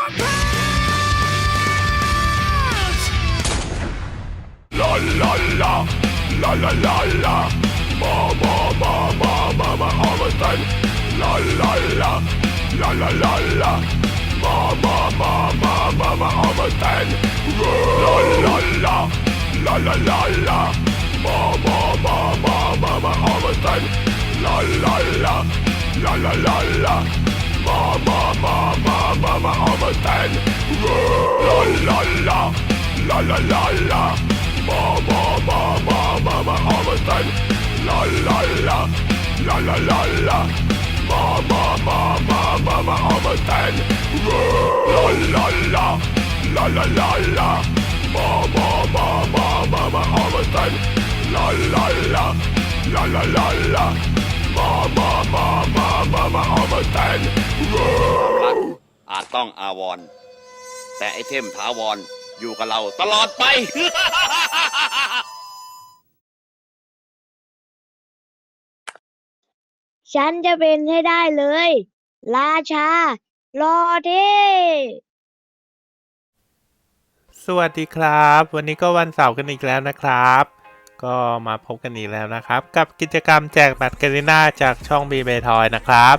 La la la, la la la la, ma ma ma ma ma ma Armageddon. La la la, la la la la, ma ma ma ma ma ma Armageddon. La la la, la la la la, ma ma ma ma ma ma Armageddon. La la la, la la la la, Mama, mama, mama, overstand. La la la, la la la la. Mama, mama, mama, overstand. La la la, la la la la. Mama, mama, mama, overstand. La la la, la la la la. Mama, mama, mama, overstand. La la la, la la la la. Ma ma ma ma ma ma Armageddon. ความรักอาจต้องอาวรณ์แต่ไอเทมถาวรอยู่กับเราตลอดไปฉันจะเป็นให้ได้เลย ราชา รอเท่สวัสดีครับ วันนี้ก็วันเสาร์กันอีกแล้วนะครับ ก็มาพบกันอีกแล้วนะครับ กับกิจกรรมแจกบัตรกรีน่าจากช่องบีเบทอยนะครับ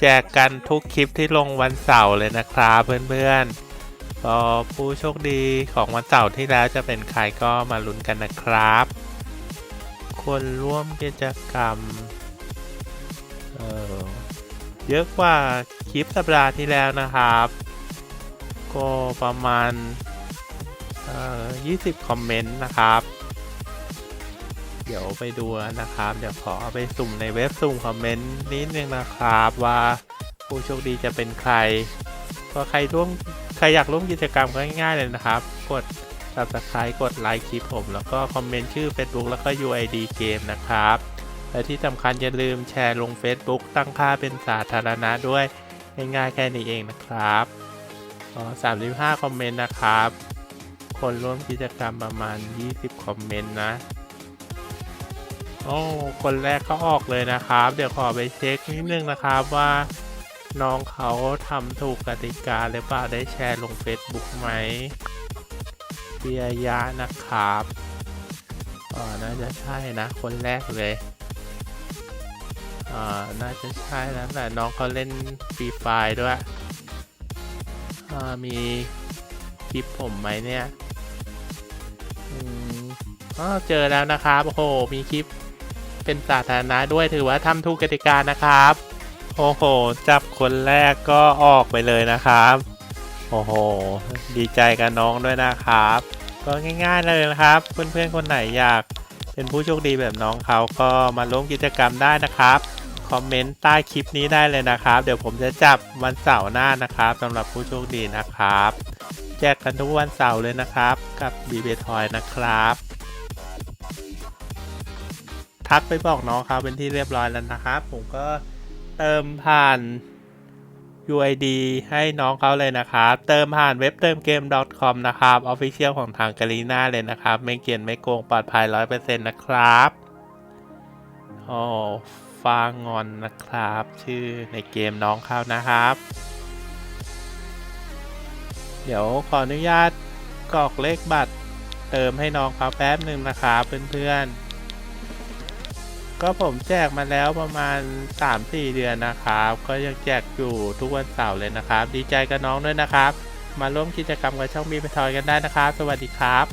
แจกกันทุกคลิปที่ลงวันเสาร์เลยนะครับเพื่อนๆก็ผู้โชคดีของวันเสาร์ที่แล้วจะเป็นใครก็มาลุ้นกันนะครับ คนร่วมกิจกรรมเออเยอะกว่าคลิปสัปดาห์ที่แล้วนะครับ ก็ประมาณ 20 คอมเมนต์นะครับ เดี๋ยวไปดูนะครับ เดี๋ยวขอเอาไปสุ่มในเว็บสุ่มคอมเมนต์นิดนึงนะครับว่าผู้โชคดีจะเป็นใครก็ใครร่วมใครอยากร่วมกิจกรรมก็ง่ายๆเลยนะครับ กด subscribe กดไลค์คลิปผม แล้วก็คอมเมนต์ชื่อ Facebook แล้วก็ UID เกมนะครับ และที่สำคัญอย่าลืมแชร์ลง Facebook ตั้งค่าเป็นสาธารณะด้วยง่ายๆแค่นี้เองนะครับอ๋อ35 คอมเมนต์นะครับ คนร่วมกิจกรรมประมาณ 20 คอมเมนต์นะ โอ้คนแรกเขาออกเลยนะครับ เดี๋ยวขอไปเช็คนิดนึงนะครับว่าน้องเขาทำถูกกติกาหรือเปล่าได้แชร์ลง Facebook ไหมเปียยะนะครับอ๋อน่าจะใช่นะ คนแรกเลยอ่าน่าจะใช่แล้วแต่น้องเขาเล่นฟรีไฟด้วยอ่ามีคลิปผมไหมเนี่ย อืมอ๋อเจอแล้วนะครับ โอ้โห มีคลิป เป็นสาธารณะด้วยถือว่าทำถูกกติกานะครับ โอ้โห จับคนแรกก็ออกไปเลยนะครับ โอ้โห ดีใจกับน้องด้วยนะครับ ก็ง่ายๆเลยนะครับ เพื่อนๆคนไหนอยากเป็นผู้โชคดีแบบน้องเขาก็มาร่วมกิจกรรมได้นะครับ คอมเมนต์ใต้คลิปนี้ได้เลยนะครับ เดี๋ยวผมจะจับวันเสาร์หน้านะครับสำหรับผู้โชคดีนะครับ แจกกันทุกวันเสาร์เลยนะครับ กับบีเบทอยนะครับ ทักไปบอกน้องเขาเป็นที่เรียบร้อยแล้วนะครับ ผมก็เติมผ่าน UID ให้น้องเขาเลยนะครับ เติมผ่านเว็บเติมเกม .com นะครับ Official ของทางกาลีน่าเลยนะครับ ไม่เกียนไม่โกงปลอดภัย 100%นะครับโอ้ฟางงอน นะครับ ชื่อในเกมน้องเขานะครับ เดี๋ยวขออนุญาตกรอกเลขบัตร เติมให้น้องเขาแป๊บหนึ่งนะครับเพื่อนๆ ก็ผมแจกมาแล้วประมาณ 3-4 เดือนนะครับ ก็ยังแจกอยู่ทุกวันเสาร์เลยนะครับ ดีใจกับน้องด้วยนะครับ มาร่วมกิจกรรมกับช่องมีไปทอยกันได้นะครับ สวัสดีครับ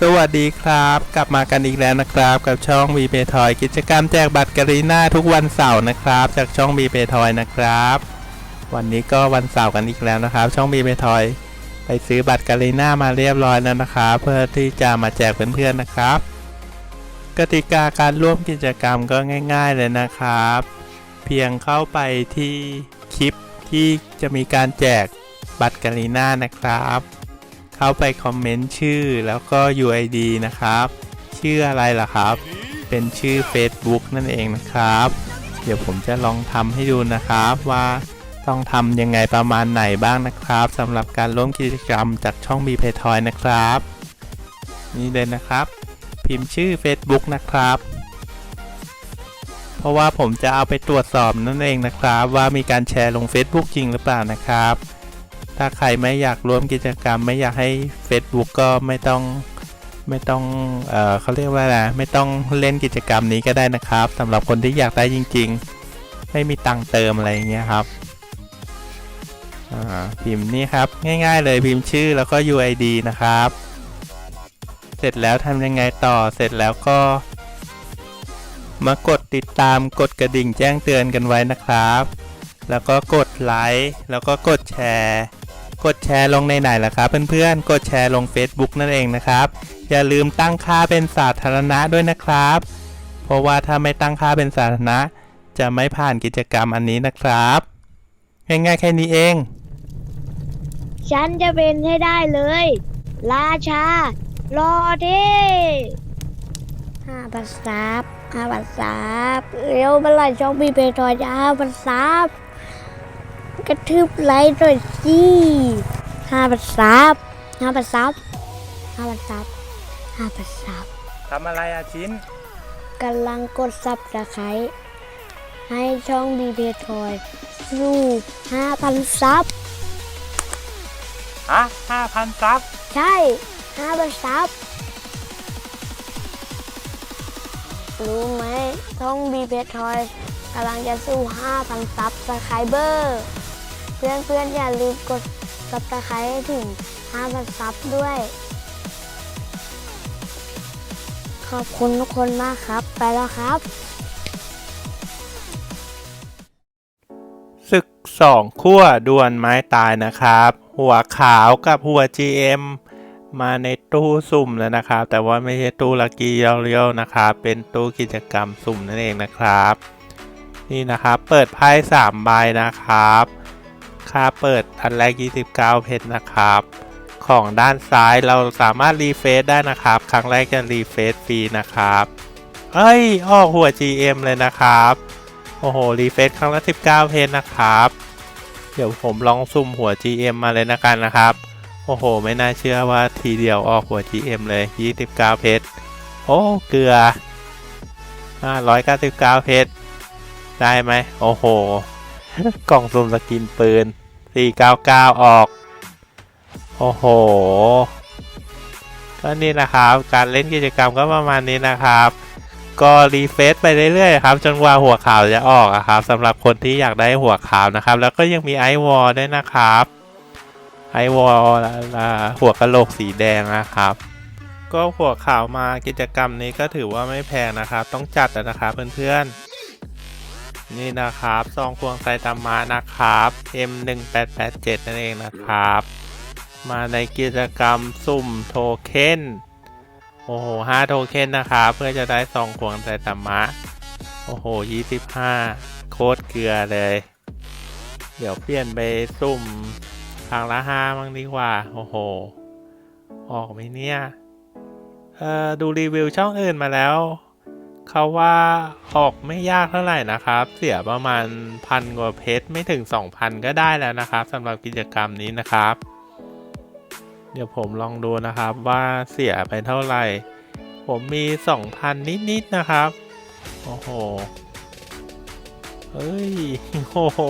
สวัสดีครับ กลับมากันอีกแล้วนะครับ กับช่องมีเปทอยกิจกรรมแจกบัตรกรีน่าทุกวันเสาร์นะครับ จากช่องมีเปทอยนะครับ วันนี้ก็วันเสาร์กันอีกแล้วนะครับ ช่องมีเปทอยไปซื้อบัตรกรีน่ามาเรียบร้อยแล้วนะครับ เพื่อที่จะมาแจกเพื่อนๆนะครับ กติกาการร่วมกิจกรรมก็ง่าย ๆเลยนะครับ เพียงเข้าไปที่คลิปที่จะมีการแจกบัตรกรีน่านะครับ เข้าไปคอมเมนต์ชื่อแล้วก็ UID นะครับ ชื่ออะไรล่ะครับ เป็นชื่อ Facebook นั่นเองนะครับ เดี๋ยวผมจะลองทำให้ดูนะครับว่าต้องทำยังไงประมาณไหนบ้างนะครับสำหรับการร่วมกิจกรรมจากช่องมีเพทอยนะครับ นี่เลยนะครับ พิมพ์ชื่อ Facebook นะครับ เพราะว่าผมจะเอาไปตรวจสอบนั่นเองนะครับ ว่ามีการแชร์ลง Facebook จริงหรือเปล่านะครับ ถ้าใครไม่อยากร่วมกิจกรรม ไม่อยากให้ Facebook ก็ไม่ต้องไม่ต้องเออเขาเรียกว่าอะไรไม่ต้องเล่นกิจกรรมนี้ก็ได้นะครับสำหรับคนที่อยากได้จริง ๆ ไม่มีตังค์เติมอะไรอย่างเงี้ยครับพิมพ์นี่ครับง่ายๆเลยพิมพ์ชื่อแล้วก็ UID นะครับ เสร็จแล้วทำยังไงต่อเสร็จแล้วก็ มากดติดตามกดกระดิ่งแจ้งเตือนกันไว้นะครับ แล้วก็กดไลค์แล้วก็กดแชร์กดแชร์ลงในไหนล่ะครับเพื่อนๆ กดแชร์ลง Facebook นั่นเองนะครับ อย่าลืมตั้งค่าเป็นสาธารณะด้วยนะครับ เพราะว่าถ้าไม่ตั้งค่าเป็นสาธารณะ จะไม่ผ่านกิจกรรมอันนี้นะครับ ง่ายๆแค่นี้เอง ฉันจะเป็นให้ได้เลย ราชา รอเด้ห้าภาษาห้าภาษาเร็วเมื่อไหร่ช่องมีเพทอยจะห้าภาษากระทืบไลค์หน่อยสิห้าภาษาห้าภาษาห้าภาษาห้าภาษาทำอะไรอาชิ้นกำลังกดซับสไครต์ให้ช่องมีเพทอยสู่ห้าพันซับฮะห้าพันซับใช่ ห้าพันซับรู้ไหมช่องบีเพทอยกำลังจะสู้ 5,000 ซับสไครเบอร์ เพื่อนเพื่อนๆอย่าลืมกดซับสไครให้ถึง 5,000 ซับด้วย ขอบคุณทุกคนมากครับ ไปแล้วครับศึกสองขั้วดวลไม้ตายนะครับ หัวขาวกับหัว GM มาในตู้สุ่มแล้วนะครับ แต่ว่าไม่ใช่ตู้ลักกี้เรียวๆนะครับ เป็นตู้กิจกรรมสุ่มนั่นเองนะครับ นี่นะครับ เปิดไพ่3ใบนะครับ ค่าเปิดอันแรก 29 เพชรนะครับ ของด้านซ้ายเราสามารถรีเฟซได้นะครับ ครั้งแรกจะรีเฟซฟรีนะครับ เอ้ย ออกหัว GM เลยนะครับ โอ้โห รีเฟซครั้งละ 19 เพจนะครับ เดี๋ยวผมลองซุ่มหัว GM มาเลยนะกันนะครับ โอ้โห ไม่น่าเชื่อว่าทีเดียวออกหัว GM เลย 29 เพจโอ้ เกลือ 599 เพจได้ไหม โอ้โห กล่องซุ่มสกินปืน 499 ออก โอ้โห ก็นี่นะครับ การเล่นกิจกรรมก็ประมาณนี้นะครับก็รีเฟซไปเรื่อยๆครับจนกว่าหัวข่าวจะออกอะครับสำหรับคนที่อยากได้หัวข่าวนะครับ แล้วก็ยังมีไอวอลด้วยนะครับ ไอวอลหัวกะโหลกสีแดงนะครับ ก็หัวข่าวมากิจกรรมนี้ก็ถือว่าไม่แพงนะครับ ต้องจัดนะครับเพื่อนๆ นี่นะครับซองควงไซตามะนะครับ M1887 นั่นเองนะครับ มาในกิจกรรมสุ่มโทเค็นโอ้โหห้าโทเค็นนะครับ เพื่อจะได้ซองควงไซตามะโอ้โหยี่สิบห้าโคตรเกลือเลย เดี๋ยวเปลี่ยนไปซุ่ม ทางละห้าบ้งดีกว่า โอ้โห ออกไหมเนี่ย เอ่อดูรีวิวช่องอื่นมาแล้ว เขาว่าออกไม่ยากเท่าไหร่นะครับ เสียประมาณพันกว่าเพชรไม่ถึง 2,000 ก็ได้แล้วนะครับสำหรับกิจกรรมนี้นะครับ เดี๋ยวผมลองดูนะครับว่าเสียไปเท่าไหร่ ผมมี 2,000 นิดๆนะครับ โอ้โห เฮ้ย โอ้โห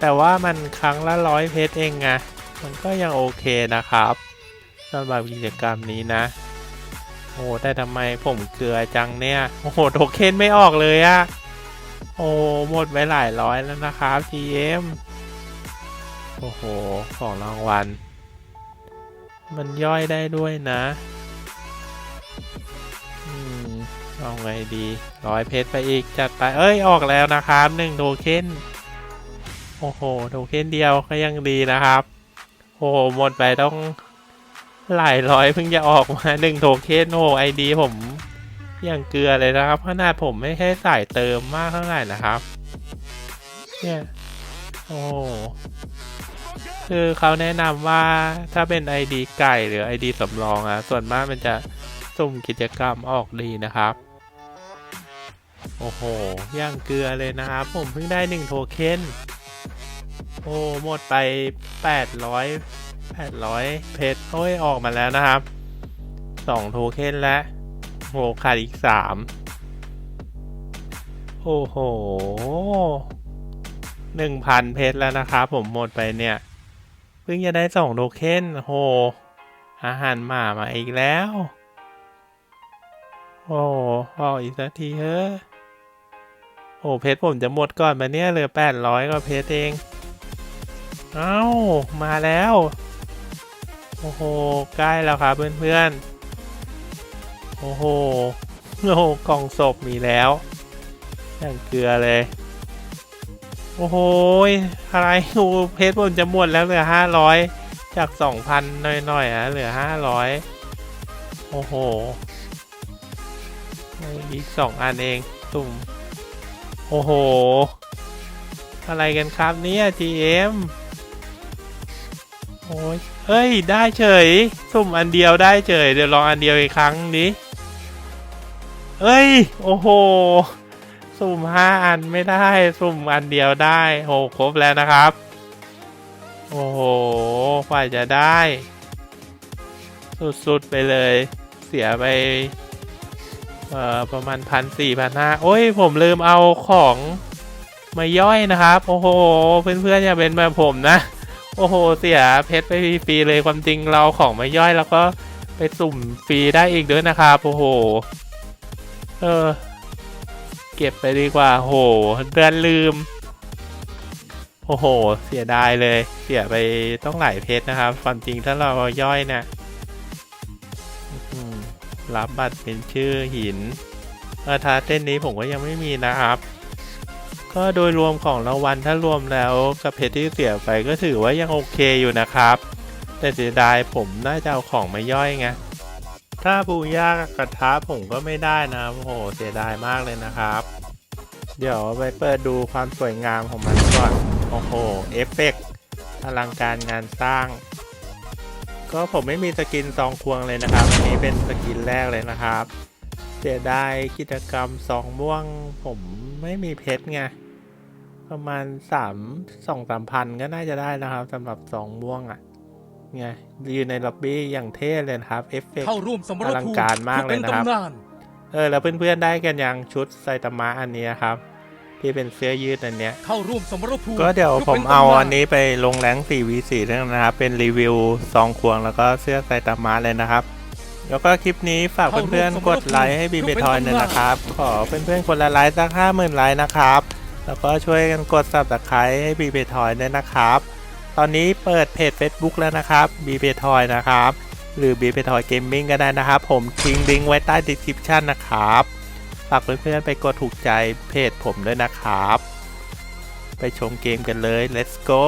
แต่ว่ามันครั้งละร้อยเพชรเองไงมันก็ยังโอเคนะครับสำหรับกิจกรรมนี้นะ โอ้แต่ทำไมผมเกลือจังเนี่ย โอ้โหโทเค็นไม่ออกเลยอะโอ้หมดไปหลายร้อยแล้วนะครับ GM โอ้โห ของรางวัล มันย่อยได้ด้วยนะอืมเอาไงดีร้อยเพชรไปอีกจัดไป เอ้ย ออกแล้วนะครับหนึ่งโทเค็น โอ้โหโทเค็นเดียวก็ยังดีนะครับ โอ้โห หมดไปต้องหลายร้อยเพิ่งจะออกมาหนึ่งโทเค็นโอ้ไอดีผมยังเกลือเลยนะครับขนาดผมไม่ใช่สายเติมมากเท่าไหร่นะครับ เนี่ยโอ้คือเขาแนะนำว่าถ้าเป็น ID ไก่หรือ ID สำรองอะส่วนมากมันจะสุ่มกิจกรรมออกดีนะครับ โอ้โห ย่างเกลือเลยนะครับ ผมเพิ่งได้หนึ่งโทเค็น โอ้หมดไป 800 800 เพชรโอ้ย ออกมาแล้วนะครับ 2 โทเค็นแล้วโอ้ขาดอีก 3 โอ้โหหนึ่งพันเพชรแล้วนะครับ ผมหมดไปเนี่ย เพิ่งจะได้สองโทเค็นโห อาหารหมามาอีกแล้ว โอ้ออกอีกสักทีเฮ้อโอ้เพชรผมจะหมดก่อนมาเนี่ยเหลือแปดร้อยกว่าเพชรเอง เอ้า มาแล้ว โอ้โห ใกล้แล้วครับเพื่อนๆ โอ้โห โอ้โห กล่องศพมีแล้วอย่างเกลือเลย โอ้โห อะไรโอ้เพชรผมจะหมดแล้วเหลือห้าร้อยจากสองพันน่อยๆอะเหลือห้าร้อยโอ้โห อีกสองอันเองตุ่ม โอ้โห อะไรกันครับเนี่ย GM โอ้ยเฮ้ย ได้เฉย สุ่มอันเดียวได้เฉย เดี๋ยวลองอันเดียวอีกครั้งดิเอ้ย โอ้โห สุ่มห้าอันไม่ได้ สุ่มอันเดียวได้โหครบแล้วนะครับ โอ้โหกว่าจะได้ สุดๆไปเลย เสียไป เอ่อ ประมาณพันสี่พันห้าโอ้ย ผมลืมเอาของมาย่อยนะครับ โอ้โห เพื่อนๆอย่าเป็นแบบผมนะ โอ้โห เสียเพชรไปฟรีเลยความจริงเราของมาย่อยแล้วก็ไปสุ่มฟรีได้อีกด้วยนะครับโอ้โห เออ เก็บไปดีกว่าโหเดือนลืม โอ้โห เสียดายเลย เสียไปต้องหลายเพชรนะครับ ความจริงถ้าเราย่อยเนี่ยรับบัตรเป็นชื่อหินเออทาเต้นนี้ผมก็ยังไม่มีนะครับ ก็โดยรวมของรางวัลถ้ารวมแล้วกับเพชรที่เสียไปก็ถือว่ายังโอเคอยู่นะครับ แต่เสียดายผมน่าจะเอาของมาย่อยไงถ้าปูย่ากระทะผมก็ไม่ได้นะโอ้โหเสียดายมากเลยนะครับ เดี๋ยวไปเปิดดูความสวยงามของมันก่อนโอ้โหเอฟเฟกต์อลังการงานสร้าง ก็ผมไม่มีสกินซองควงเลยนะครับอันนี้เป็นสกินแรกเลยนะครับ เสียดายกิจกรรมซองม่วงผม ไม่มีเพชรไง ประมาณสามสองสามพันก็น่าจะได้นะครับสำหรับซองม่วงอะ่ะไงยืนในล็อบบี้อย่างเท่เลยนะครับ เอฟเฟกต์เข้าร่วมสมรอลังภูมิการมากเลยนะครับพื่อป็ตำนานเออ แล้วเพื่อนๆได้กันยังชุดไซตามะอันนี้ครับ ที่เป็นเสื้อยืดอันเนี้ยเข้าร่วมสมรภูมิก็เดี๋ยวพื่ผมป็ตำเอาอันนี้ไปลงแรง4 v 4เรื่องนะครับ เป็นรีวิวซองควงแล้วก็เสื้อไซตามะเลยนะครับ แล้วก็คลิปนี้ฝากเพื่อนๆกดไลค์ให้บีเบทอยหน่อยนะครับ ขอเพื่อนๆคนละไลค์สักห้าหมื่นไลค์นะครับ แล้วก็ช่วยกันกด subscribe ให้บีเบทอยด้วยนะครับ ตอนนี้เปิดเพจ Facebook แล้วนะครับบีเบทอยนะครับ หรือบีเบทอยเกมมิ่งก็ได้นะครับ ผมทิ้งลิงก์ไว้ใต้ description นะครับ ฝากเพื่อนๆไปกดถูกใจเพจผมด้วยนะครับ ไปชมเกมกันเลย let's go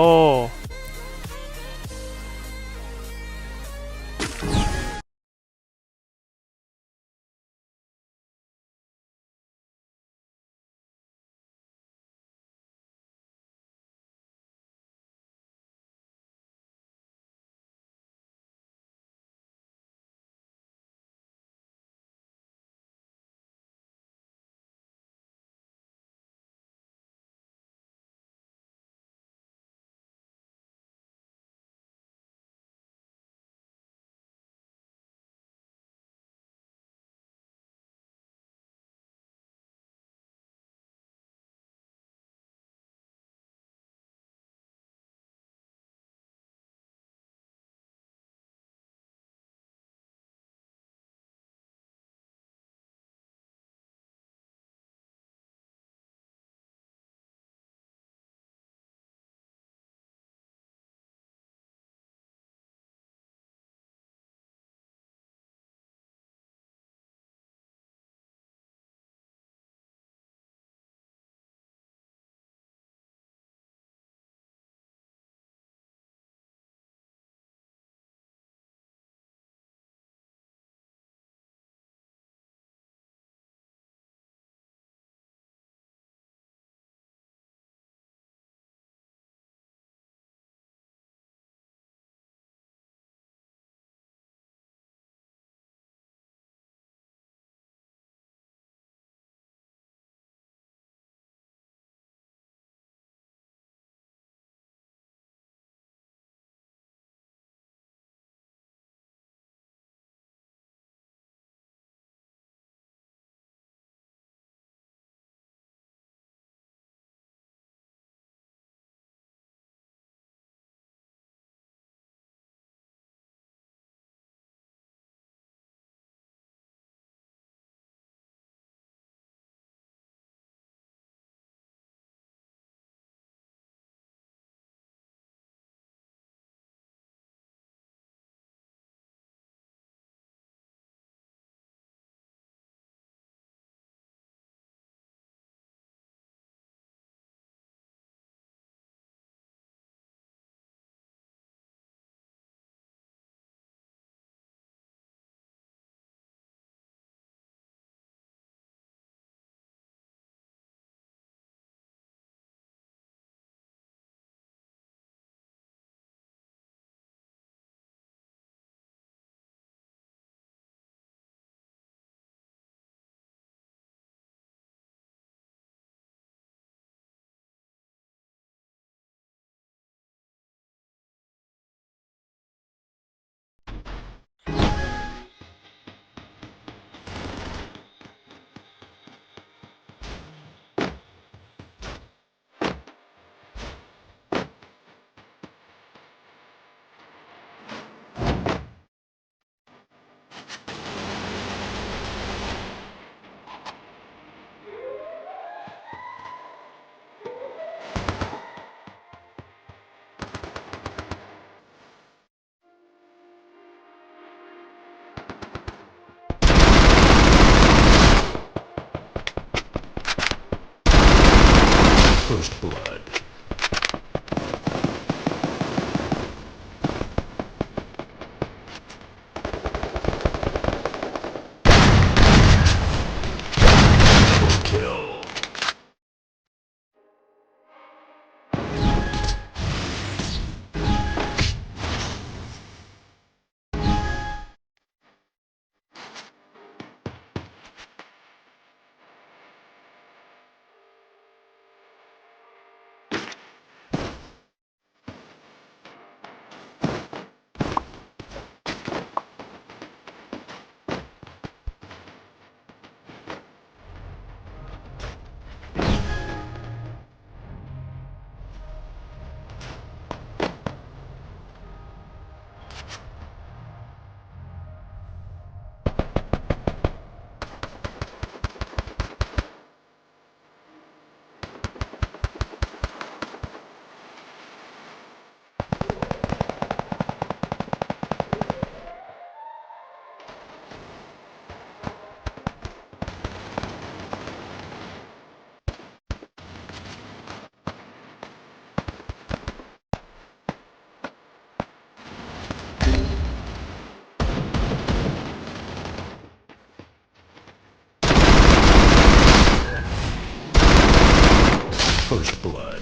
First blood.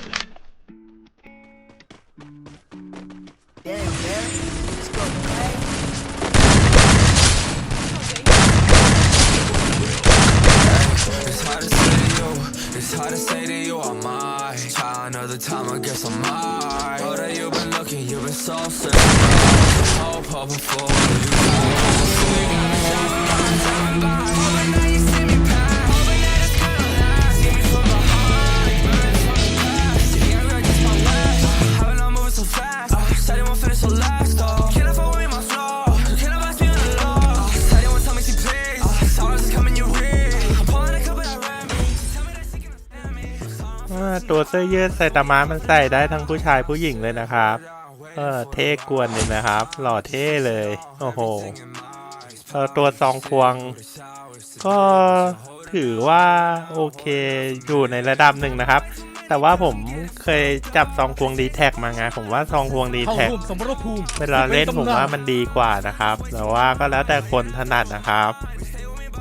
เสื้อยืดไซตามะมันใส่ได้ทั้งผู้ชายผู้หญิงเลยนะครับ เออเท่กวนเลยนะครับ หล่อเท่เลย โอ้โหเออตัวซองควง ก็ถือว่าโอเคอยู่ในระดับหนึ่งนะครับ แต่ว่าผมเคยจับซองควงดีแท็กมาไงผมว่าซองควงดีเข้าแท็กร่วมสมรภูมิเวลาเล่นผมว่ามันดีกว่านะครับ แต่ว่าก็แล้วแต่คนถนัดนะครับ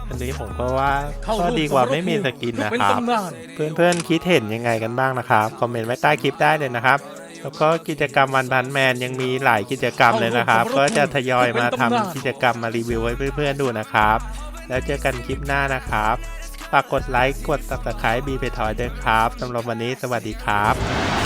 อันนี้ผมก็ว่าเข้าก็ร่วมดีกว่าสรภูไม่มีสกินนะเป็นครับตำนานเพื่อนๆคิดเห็นยังไงกันบ้างนะครับ คอมเมนต์ไว้ใต้คลิปได้เลยนะครับ แล้วก็กิจกรรมวันพันแมนยังมีหลายกิจกรรมเลยนะครับ ก็จะทยอยมาทำกิจกรรมมารีวิวให้เพื่อนๆดูนะครับ แล้วเจอกันคลิปหน้านะครับฝากกดไลค์กด subscribe บีเพทอยด้วยครับสำหรับวันนี้สวัสดีครับ